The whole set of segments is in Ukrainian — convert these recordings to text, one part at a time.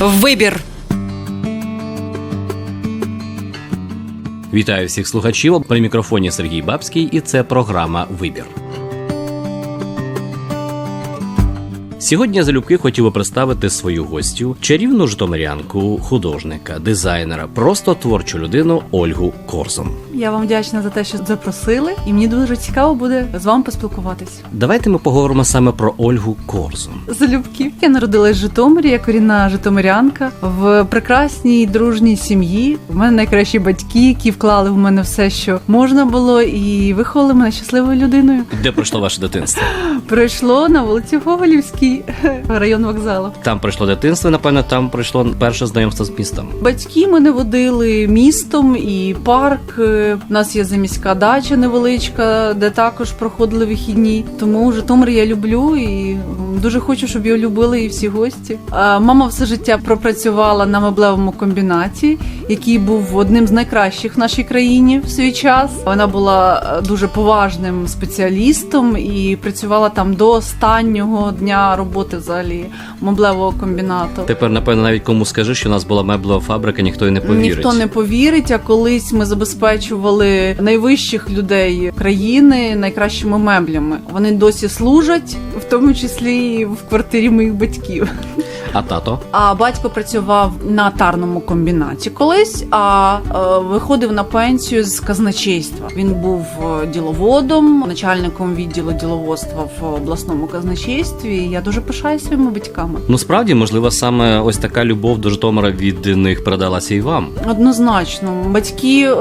Вибір. Вітаю всіх слухачів. При мікрофоні Сергій Бабський, і це програма Вибір. Сьогодні я залюбки хотів би представити свою гостю, чарівну житомирянку, художника, дизайнера, просто творчу людину Ольгу Корзун. Я вам вдячна за те, що запросили, і мені дуже цікаво буде з вами поспілкуватись. Давайте ми поговоримо саме про Ольгу Корзун. Залюбки. Я народилась в Житомирі, я корінна житомирянка в прекрасній дружній сім'ї. У мене найкращі батьки, які вклали в мене все, що можна було, і виховали мене щасливою людиною. Де пройшло ваше дитинство? Пройшло на вулиці Гоголівській, район вокзалу. Там пройшло дитинство, напевно, там пройшло перше знайомство з містом. Батьки мене водили містом і парк. У нас є заміська дача невеличка, де також проходили вихідні. Тому Житомир я люблю і дуже хочу, щоб його любили і всі гості. А Мама все життя пропрацювала на меблевому комбінаті, який був одним з найкращих в нашій країні в свій час. Вона була е, дуже поважним спеціалістом і працювала там до останнього дня роботи взагалі меблевого комбінату. Тепер, напевно, навіть кому скажи, що у нас була меблева фабрика, ніхто й не повірить. Ніхто не повірить. А колись ми забезпечували найвищих людей країни найкращими меблями. Вони досі служать, в тому числі і в квартирі моїх батьків. А тато? А батько працював на тарному комбінаті колись, а е, виходив на пенсію з казначейства. Він був е, діловодом, начальником відділу діловодства в обласному казначействі. І Я дуже пишаюсь своїми батьками. Ну справді, можливо, саме ось така любов до Житомира від них передалася і вам. Однозначно, батьки е,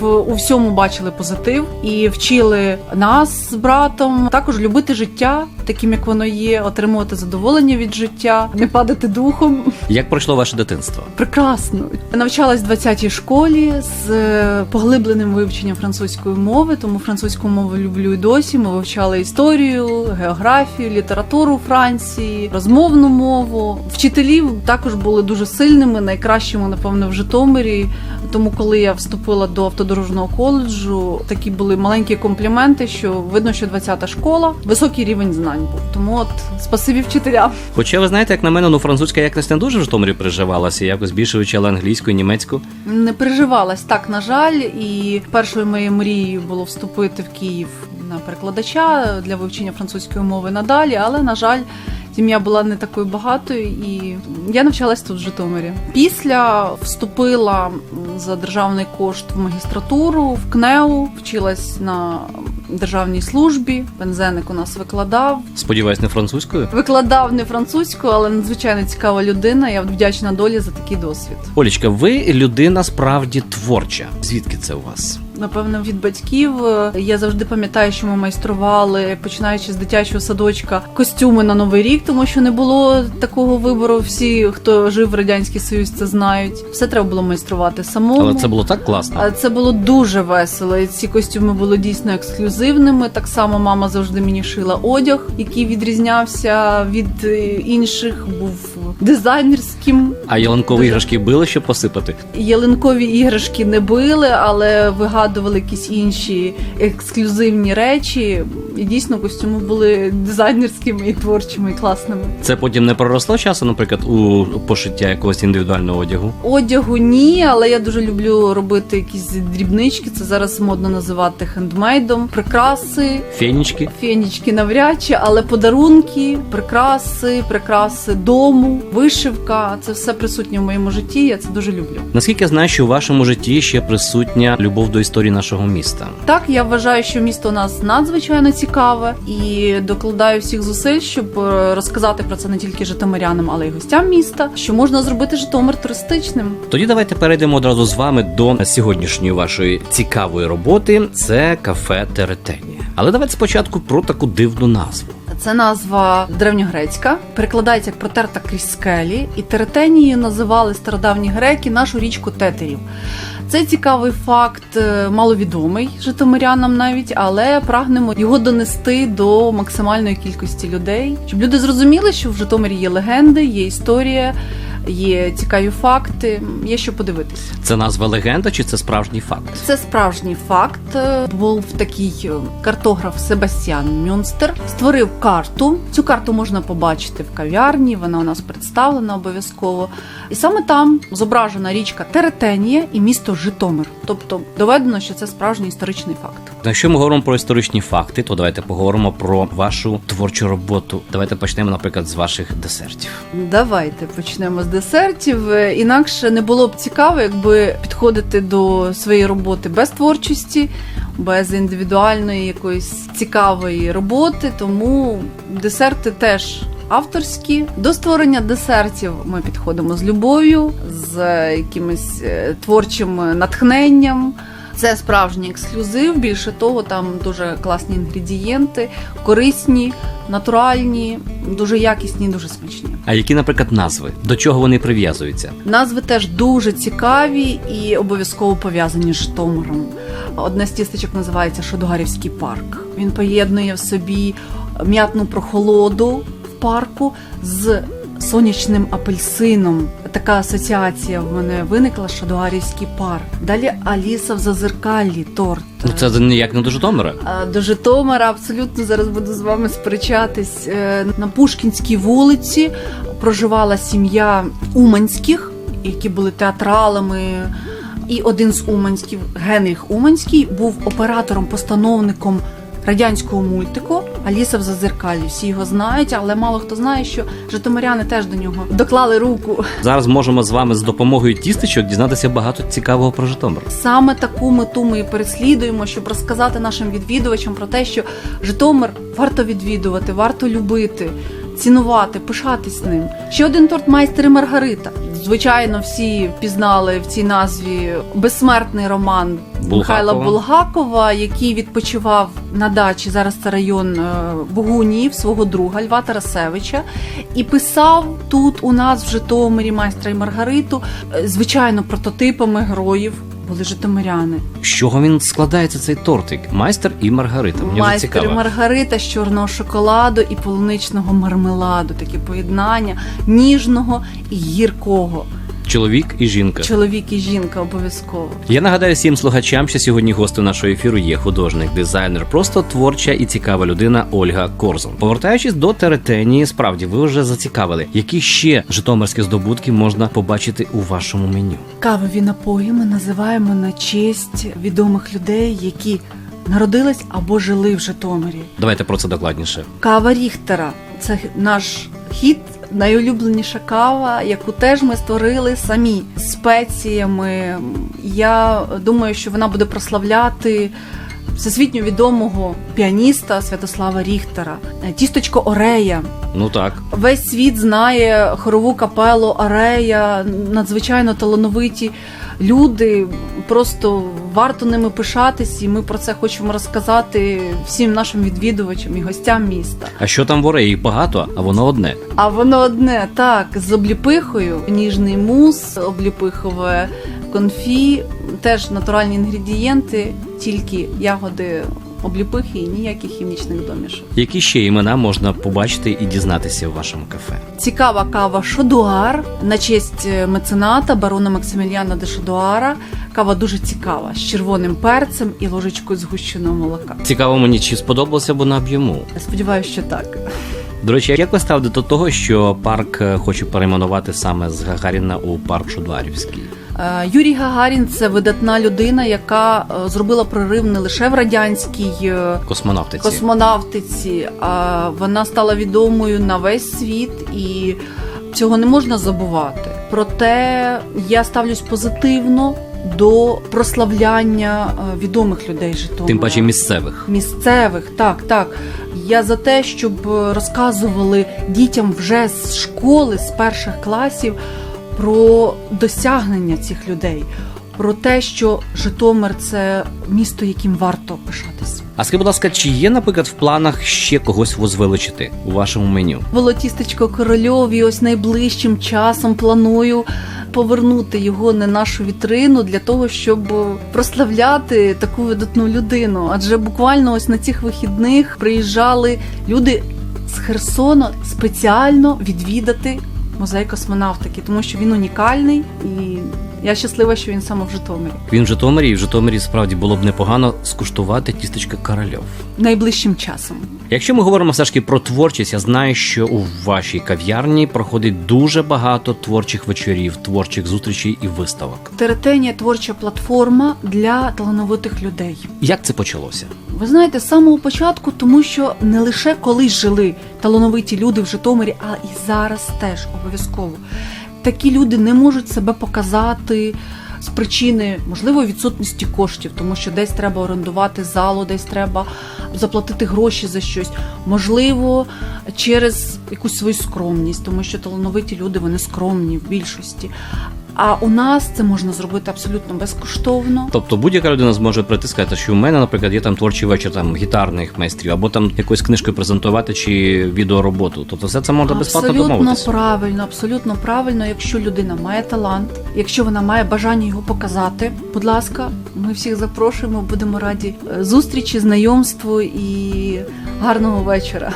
в у всьому бачили позитив і вчили нас з братом також любити життя, таким як воно є, отримувати задоволення від життя, не падати духом. Як пройшло ваше дитинство? Прекрасно навчалась в 20-й школі з е, поглибленим вивченням французької мови, тому французьку мову люблю і досі. Ми вивчали історію, географію, літературу Франції, розмовну мову. Вчителів також були дуже сильними, найкращими, напевно, в Житомирі. Тому, коли я вступила до автодорожного коледжу, такі були маленькі компліменти, що видно, що 20-та школа високий рівень знань був. Тому от спасибі вчителям. Хоча ви знаєте, як на мене, ну французька якось не дуже в Житомирі переживалася, якось більше вивчала англійську, німецьку. Не переживалась так, на жаль, і першою моєю мрією було вступити в Київ на перекладача для вивчення французької мови надалі, але на жаль. Сім'я була не такою багатою, і я навчалась тут в Житомирі. Після вступила за державний кошт в магістратуру в КНЕУ, вчилась на державній службі. Пензеник у нас викладав. Сподіваюсь, не французькою. Викладав не французькою, але надзвичайно цікава людина. Я вдячна долі за такий досвід. Олічка, ви людина справді творча. Звідки це у вас? Напевно, від батьків я завжди пам'ятаю, що ми майстрували, починаючи з дитячого садочка, костюми на новий рік, тому що не було такого вибору. Всі, хто жив в радянський союз, це знають. Все треба було майструвати самому. Але це було так класно. Це було дуже весело. І ці костюми були дійсно ексклюзивними. Так само мама завжди мені шила одяг, який відрізнявся від е, інших, був дизайнерським. А ялинкові іграшки били, щоб посипати? Ялинкові іграшки не били, але вигадували якісь інші ексклюзивні речі. І дійсно костюми були дизайнерськими і творчими, і класними. Це потім не проросло часу, наприклад, у пошиття якогось індивідуального одягу. Одягу ні, але я дуже люблю робити якісь дрібнички. Це зараз модно називати хендмейдом. Прикраси, Фенічки. фенічки навряд чи, але подарунки, прикраси, прикраси дому, вишивка це все присутнє в моєму житті. Я це дуже люблю. Наскільки я знаю, що у вашому житті ще присутня любов до історії нашого міста. Так, я вважаю, що місто у нас надзвичайно цікаве і докладаю всіх зусиль, щоб е, розказати про це не тільки житомирянам, але й гостям міста, що можна зробити Житомир туристичним. Тоді давайте перейдемо одразу з вами до сьогоднішньої вашої цікавої роботи. Це кафе Теретенія. Але давайте спочатку про таку дивну назву. Це назва древньогрецька, перекладається як протерта крізь скелі, і Теретенією називали стародавні греки нашу річку Тетерів. Це цікавий факт, е, маловідомий житомирянам навіть, але прагнемо його донести до максимальної кількості людей, щоб люди зрозуміли, що в Житомирі є легенди, є історія, є цікаві факти. Є що подивитися. Це назва легенда чи це справжній факт? Це справжній факт. Був такий е, картограф Себастьян Мюнстер. Створив карту. Цю карту можна побачити в кав'ярні. Вона у нас представлена обов'язково. І саме там зображена річка Теретенія і місто Житомир. Тобто доведено, що це справжній історичний факт. Якщо ми говоримо про історичні факти, то давайте поговоримо про вашу творчу роботу. Давайте почнемо, наприклад, з ваших десертів. Давайте почнемо з десертів. Е, Інакше не було б цікаво, якби підходити до своєї роботи без творчості, без індивідуальної якоїсь цікавої роботи. Тому десерти теж. Авторські до створення десертів ми підходимо з любов'ю, з якимось е, творчим натхненням. Це справжній ексклюзив. Більше того, там дуже класні інгредієнти, корисні, натуральні, дуже якісні, дуже смачні. А які, наприклад, назви? До чого вони прив'язуються? Назви теж дуже цікаві і обов'язково пов'язані з Житомиром. Одне з тістечок називається Шодугарівський парк. Він поєднує в собі м'ятну прохолоду в парку з сонячним апельсином. Така асоціація в мене виникла Шодугарівський парк. Далі Аліса в зазеркаллі торт. Ну це ніяк не до Житомира. До Житомира абсолютно зараз буду з вами сперечатись. Е, На Пушкінській вулиці проживала сім'я Уманських, які були театралами. І один з Уманських, Генріх Уманський, був оператором-постановником радянського мультику Аліса в зазеркалі. Всі його знають, але мало хто знає, що житомиряни теж до нього доклали руку. Зараз можемо з вами з допомогою тістечок дізнатися багато цікавого про Житомир. Саме таку мету ми і переслідуємо, щоб розказати нашим відвідувачам про те, що Житомир варто відвідувати, варто любити, цінувати, пишатись ним. Ще один торт майстер і Маргарита. Звичайно, всі впізнали в цій назві безсмертний роман Михайла Булгакова. Булгакова, який відпочивав на дачі. Зараз це район Бугунів Богунів, свого друга Льва Тарасевича, і писав тут у нас в Житомирі майстра і Маргариту. Е, Звичайно, прототипами героїв були житомиряни. З чого він складається цей тортик? Майстер і Маргарита. Мені Майстер цікаво. і. Маргарита з чорного шоколаду і полуничного мармеладу. Таке поєднання ніжного і гіркого. Чоловік і жінка. Чоловік і жінка обов'язково. Я нагадаю всім слухачам, що сьогодні гостем нашого ефіру є художник, дизайнер, просто творча і цікава людина Ольга Корзун. Повертаючись до Теретенії, справді ви вже зацікавили, які ще житомирські здобутки можна побачити у вашому меню. Кавові напої ми називаємо на честь відомих людей, які народились або жили в Житомирі. Давайте про це докладніше. Кава Ріхтера це наш хід. Найулюбленіша кава, яку теж ми створили самі спеціями. Я думаю, що вона буде прославляти всесвітньо відомого піаніста Святослава Ріхтера. Тісточко Орея. Ну так, Весь світ знає хорову капелу Арея, надзвичайно талановиті люди. Просто варто ними пишатись, і ми про це хочемо розказати всім нашим відвідувачам і гостям міста. а що там в Ореї? Їх багато, а воно одне. А воно одне так з обліпихою, ніжний мус, обліпихове конфі, теж натуральні інгредієнти, тільки ягоди обліпихи і ніяких хімічних домішок. Які ще імена можна побачити і дізнатися в вашому кафе? Цікава кава Шодуар на честь е, мецената барона Максиміліана де Шодуара. Кава дуже цікава з червоним перцем і ложечкою згущеного молока. Цікаво мені, чи сподобалося б на об'єму. Сподіваюся, що так. До речі, як ви ставите до того, що парк е, хоче перейменувати саме з Гагаріна у парк Шудварівський? Е, Юрій Гагарін це видатна людина, яка е, зробила прорив не лише в радянській е, Космонавтиці. космонавтиці, а вона стала відомою на весь світ і цього не можна забувати. Проте я ставлюсь позитивно до прославляння відомих людей Житомира. Тим паче місцевих. місцевих, так, так. Я за те, щоб розказували дітям вже з школи, з перших класів про досягнення цих людей, про те, що Житомир це місто, яким варто пишатись. А скажіть, будь ласка, чи є, наприклад, в планах ще когось возвеличити у вашому меню? Волотістечко корольові, ось найближчим часом планую повернути його на нашу вітрину для того, щоб прославляти таку видатну людину. Адже буквально ось на цих вихідних приїжджали люди з Херсона спеціально відвідати музей космонавтики, тому що він унікальний і я щаслива, що він саме в Житомирі. Він в Житомирі, і в Житомирі справді було б непогано скуштувати тістечка Корольов. Найближчим часом. Якщо ми говоримо все ж таки про творчість, я знаю, що у вашій кав'ярні проходить дуже багато творчих вечорів, творчих зустрічей і виставок. Теретенія творча платформа для талановитих людей. Як це почалося? Ви знаєте, з самого початку, тому що не лише колись жили талановиті люди в Житомирі, а і зараз теж обов'язково. Такі люди не можуть себе показати з причини, можливо, відсутності коштів, тому що десь треба орендувати залу, десь треба заплатити гроші за щось. Можливо, через якусь свою скромність, тому що талановиті люди вони скромні в більшості. А у нас це можна зробити абсолютно безкоштовно. Тобто будь-яка людина зможе прийти сказати, що у мене, наприклад, є там творчий вечір там гітарних майстрів, або там якоюсь книжкою презентувати чи відеороботу. Тобто все це можна безплатно абсолютно правильно, абсолютно правильно. Якщо людина має талант, якщо вона має бажання його показати, будь ласка, ми всіх запрошуємо, будемо раді е, зустрічі, знайомству і гарного вечора.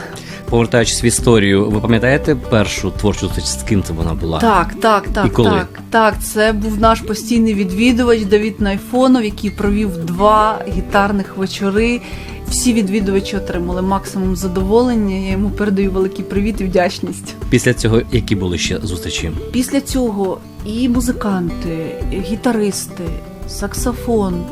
Повертаючись в історію, ви пам'ятаєте першу творчу з ким це вона була? Так, так, І так, коли? так, так. Це був наш постійний відвідувач Давід Найфонов, який провів два гітарних вечори. Всі відвідувачі отримали максимум задоволення. Я йому передаю великий привіт і вдячність. Після цього які були ще зустрічі? Після цього і музиканти, і гітаристи, саксофон.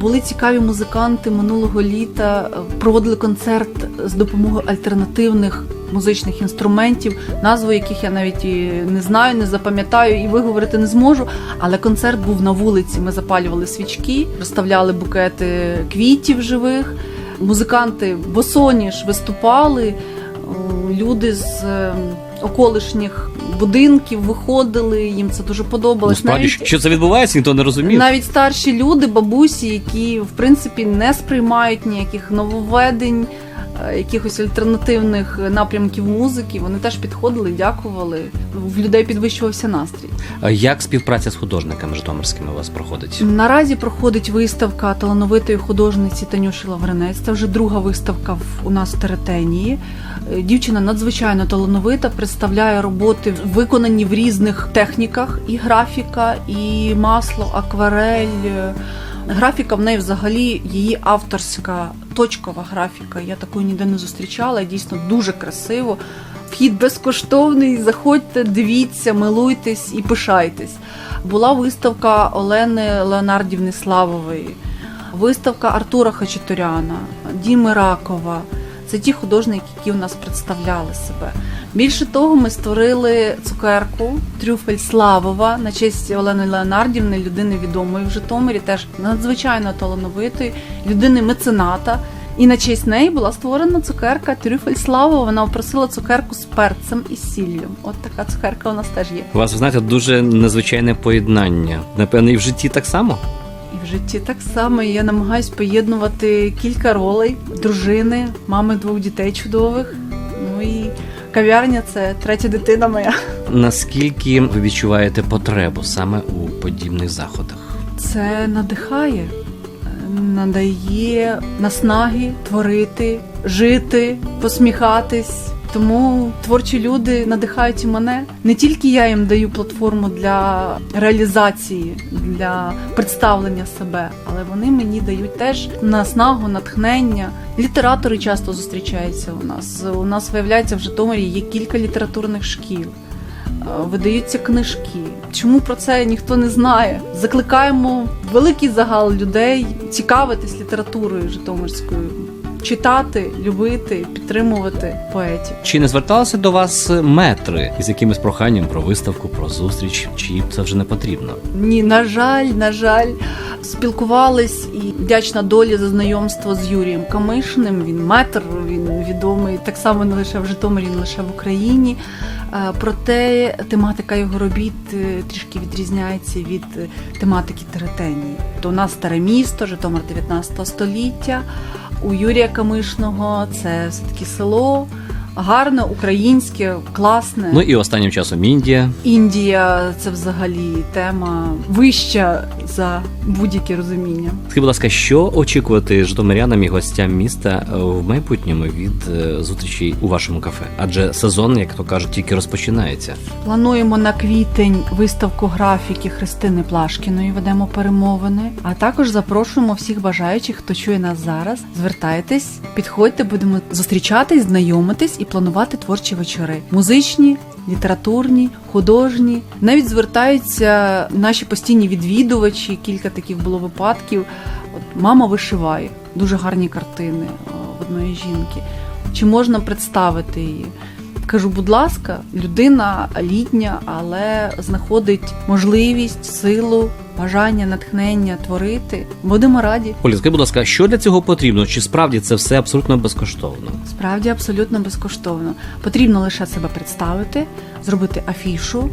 Були цікаві музиканти минулого літа. Проводили концерт з допомогою альтернативних музичних інструментів, назву яких я навіть і не знаю, не запам'ятаю і виговорити не зможу. Але концерт був на вулиці. Ми запалювали свічки, розставляли букети квітів живих. Музиканти босоніж виступали. Люди з е, околишніх будинків виходили. Їм це дуже Ну, подобалось. справді, Навіть що це відбувається, ніхто не розуміє. навіть старші люди, бабусі, які в принципі не сприймають ніяких нововведень, якихось альтернативних напрямків музики, вони теж підходили, дякували. В людей підвищувався настрій. Як співпраця з художниками житомирськими у вас проходить? Наразі проходить виставка талановитої художниці Танюші Лавринець. Це вже друга виставка у нас в Теретенії. Е, Дівчина надзвичайно талановита, представляє роботи, виконані в різних техніках: і графіка, і масло, акварель. Графіка в неї взагалі її авторська точкова графіка. Я такої ніде не зустрічала. Дійсно дуже красиво. Вхід безкоштовний. Заходьте, дивіться, милуйтесь і пишайтесь. Була виставка Олени Леонардівни Славової, виставка Артура Хачатуряна, Діми Ракова. Це ті художники, які у нас представляли себе. Більше того, ми створили цукерку Трюфель Славова на честь Олени Леонардівни, людини відомої в Житомирі, теж надзвичайно талановитої, людини мецената. І на честь неї була створена цукерка Трюфель Славова. Вона опросила цукерку з перцем і сіллю. От така цукерка у нас теж є. У вас, ви знаєте, дуже незвичайне поєднання. Напевно, і в житті так само. І в житті так само я намагаюсь поєднувати кілька ролей дружини, мами двох дітей чудових. Ну і кав'ярня це третя дитина моя. Наскільки ви відчуваєте потребу саме у подібних заходах? Це надихає, надає наснаги творити, жити, посміхатись. Тому творчі люди надихають і мене. Не тільки я їм даю платформу для реалізації, для представлення себе, але вони мені дають теж наснагу, натхнення. Літератори часто зустрічаються у нас. У нас виявляється в Житомирі є кілька літературних шкіл. Е, Видаються книжки. Чому про це ніхто не знає? Закликаємо великий загал людей цікавитись літературою Житомирською, читати, любити, підтримувати поетів. Чи не зверталися до вас метри із якимось проханням про виставку, про зустріч? Чи це вже не потрібно? Ні, на жаль, на жаль, спілкувались і вдячна долі за знайомство з Юрієм Камишним. Він метр, він відомий так само не лише в Житомирі, не лише в Україні. Е, Проте тематика його робіт е, трішки відрізняється від е, тематики Теретенії. То у нас старе місто, Житомир 19 століття. У Юрія Камишного це все таки село. Гарне, українське, класне. Ну і останнім часом Індія. Індія це взагалі тема вища за будь-яке розуміння. Скажіть, будь ласка, що очікувати житомирянам і гостям міста е, в майбутньому від е, зустрічей у вашому кафе? Адже сезон, як то кажуть, тільки розпочинається. Плануємо на квітень виставку графіки Христини Плашкіної. Ведемо перемовини. А також запрошуємо всіх бажаючих, хто чує нас зараз. Звертайтесь, підходьте, будемо зустрічатись, знайомитись і планувати творчі вечори. Музичні, літературні, художні. Навіть звертаються наші постійні відвідувачі. Кілька таких було випадків. От мама вишиває дуже гарні картини е, одної жінки. Чи можна представити її? Кажу, будь ласка, людина літня, але знаходить можливість, силу, бажання, натхнення творити. Будемо раді. Оля, скажіть, будь ласка, що для цього потрібно? Чи справді це все абсолютно безкоштовно? Справді абсолютно безкоштовно. Потрібно лише себе представити, зробити афішу.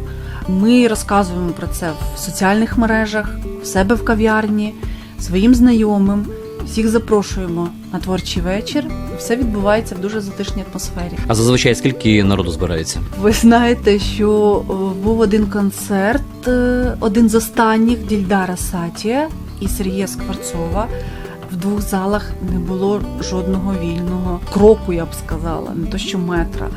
Ми розказуємо про це в соціальних мережах, в себе в кав'ярні, своїм знайомим. Всіх запрошуємо на творчий вечір. Все відбувається в дуже затишній атмосфері. А зазвичай скільки народу збирається? Ви знаєте, що був один концерт, е, один з останніх Дільдара Сатія і Сергія Скворцова. В двох залах не було жодного вільного кроку, я б сказала, не то що метра.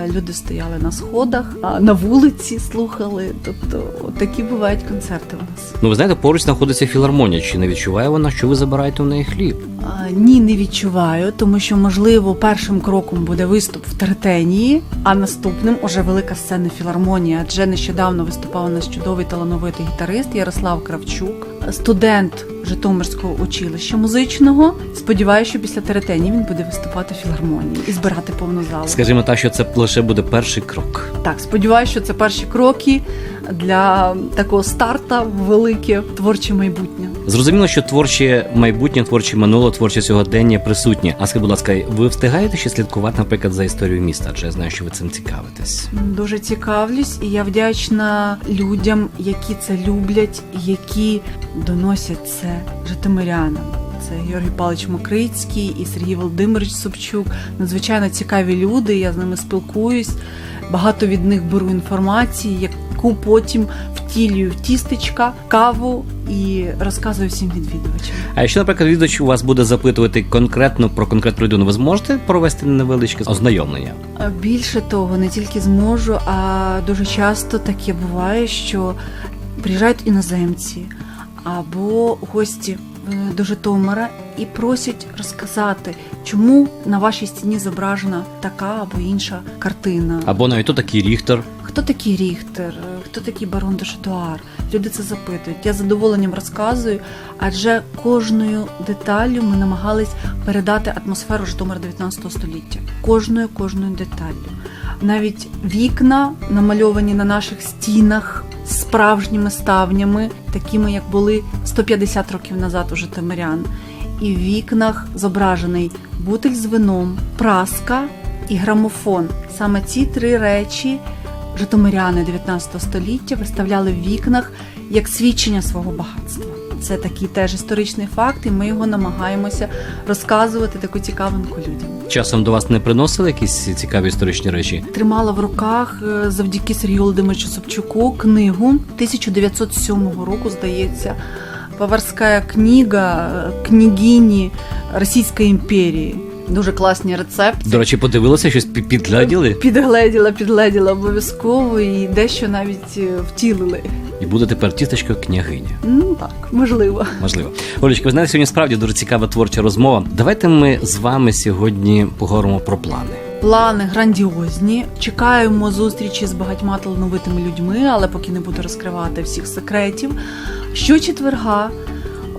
Е, Люди стояли на сходах, на вулиці слухали. Тобто, такі бувають концерти у нас. Ну ви знаєте, поруч знаходиться філармонія. Чи не відчуває вона, що ви забираєте у неї хліб? Ні, не відчуваю, тому що можливо першим кроком буде виступ в Тертенії, а наступним уже велика сцена філармонії. Адже нещодавно виступав у нас чудовий талановитий гітарист Ярослав Кравчук, студент Житомирського училища музичного. Сподіваюся, що після Теретені він буде виступати в філармонії і збирати повну залу. Скажімо так, що це лише буде перший крок. Так, сподіваюся, що це перші кроки для такого старта в велике творче майбутнє. Зрозуміло, що творче майбутнє, творче минуле, творче сьогодення присутнє. А скажіть, будь ласка, ви встигаєте ще слідкувати, наприклад, за історією міста? Адже я знаю, що ви цим цікавитесь. Дуже цікавлюсь, і я вдячна людям, які це люблять, які доносять це житомирянам. Це Георгій Павлович Мокрицький і Сергій Володимирович Собчук. Надзвичайно цікаві люди. Я з ними спілкуюсь. Багато від них беру інформації, яку потім втілюю в тістечка, каву і розказую всім відвідувачам. А якщо, наприклад, відвідувач у вас буде запитувати конкретно про конкретну людину, ви зможете провести невеличке ознайомлення? Більше того, не тільки зможу, а дуже часто таке буває, що приїжджають іноземці або гості е, до Житомира і просять розказати, чому на вашій стіні зображена така або інша картина. Або навіть такий ріхтер. Хто такий Ріхтер, хто такий барон де Шатуар? Люди це запитують. Я з задоволенням розказую, адже кожною деталлю ми намагались передати атмосферу Житомира 19 століття. Кожною кожною деталлю. Навіть вікна намальовані на наших стінах справжніми ставнями, такими як були 150 років назад у Житомирян. І в вікнах зображений бутиль з вином, праска і грамофон. Саме ці три речі житомиряни 19 століття виставляли в вікнах як свідчення свого багатства. Це такий теж історичний факт, і ми його намагаємося розказувати таку цікавинку людям. Часом до вас не приносили якісь цікаві історичні речі? Тримала в руках е, завдяки Сергію Володимировичу Собчуку книгу 1907 року, здається, Поварська книга е, княгині Російської імперії. Дуже класні рецепти. До речі, подивилися щось пі- підгляділи Підгледіла, підгледіла обов'язково і дещо навіть е, втілили. і буде тепер тістечко княгиня. Ну так, можливо. Можливо. Олечка, ви знаєте, сьогодні справді дуже цікава творча розмова. Давайте ми з вами сьогодні поговоримо про плани. Плани грандіозні. Чекаємо зустрічі з багатьма талановитими людьми, але поки не буду розкривати всіх секретів. Щочетверга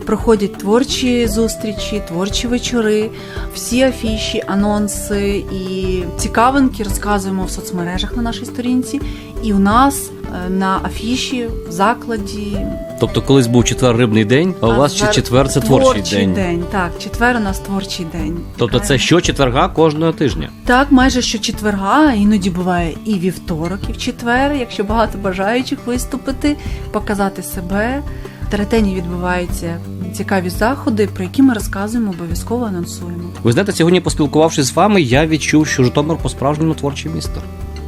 проходять творчі зустрічі, творчі вечори, всі афіші, анонси і цікавинки розказуємо в соцмережах на нашій сторінці. І у нас е, на афіші в закладі Тобто, колись був четвер рибний день, а у вас ще четвер це творчий, день. Так, четвер у нас творчий день. Тобто, це Чекаємо. щочетверга кожного тижня. Так, майже щочетверга, іноді буває і вівторок, і в четвер, якщо багато бажаючих виступити, показати себе. В Теретені відбувається цікаві заходи, про які ми розказуємо, обов'язково анонсуємо. Ви знаєте, сьогодні поспілкувавшись з вами, я відчув, що Житомир по-справжньому творче місто.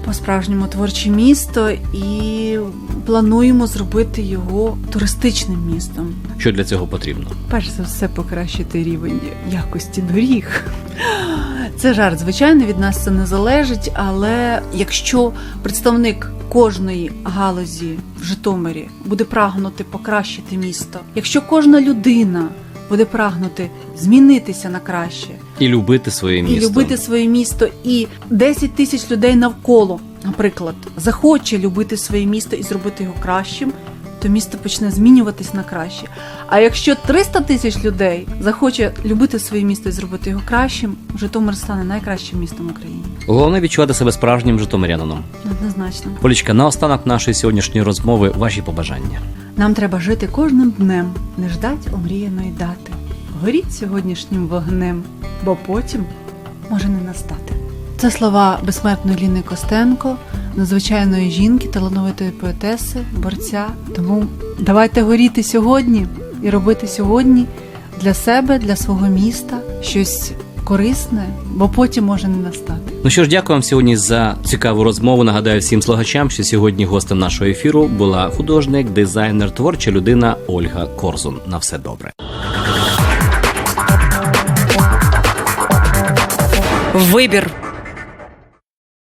По-справжньому творче місто і плануємо зробити його туристичним містом. Що для цього потрібно? Перш за все, покращити рівень якості доріг. Це жарт, звичайно, від нас це не залежить, але якщо представник кожної галузі в Житомирі буде прагнути покращити місто, якщо кожна людина буде прагнути змінитися на краще, І любити своє місто. і любити своє місто, і 10 тисяч людей навколо, наприклад, захоче любити своє місто і зробити його кращим, то місто почне змінюватись на краще. А якщо 300 тисяч людей захоче любити своє місто і зробити його кращим, Житомир стане найкращим містом України. Головне відчувати себе справжнім житомирянином. Однозначно. Полічка, наостанок нашої сьогоднішньої розмови ваші побажання. Нам треба жити кожним днем, не ждать омріяної дати. Горіть сьогоднішнім вогнем, бо потім може не настати. Це слова безсмертної Ліни Костенко, надзвичайної жінки, талановитої поетеси, борця. Тому давайте горіти сьогодні і робити сьогодні для себе, для свого міста щось корисне, бо потім може не настати. Ну що ж, дякую вам сьогодні за цікаву розмову. Нагадаю всім слухачам, що сьогодні гостем нашого ефіру була художник, дизайнер, творча людина Ольга Корзун. На все добре. Вибір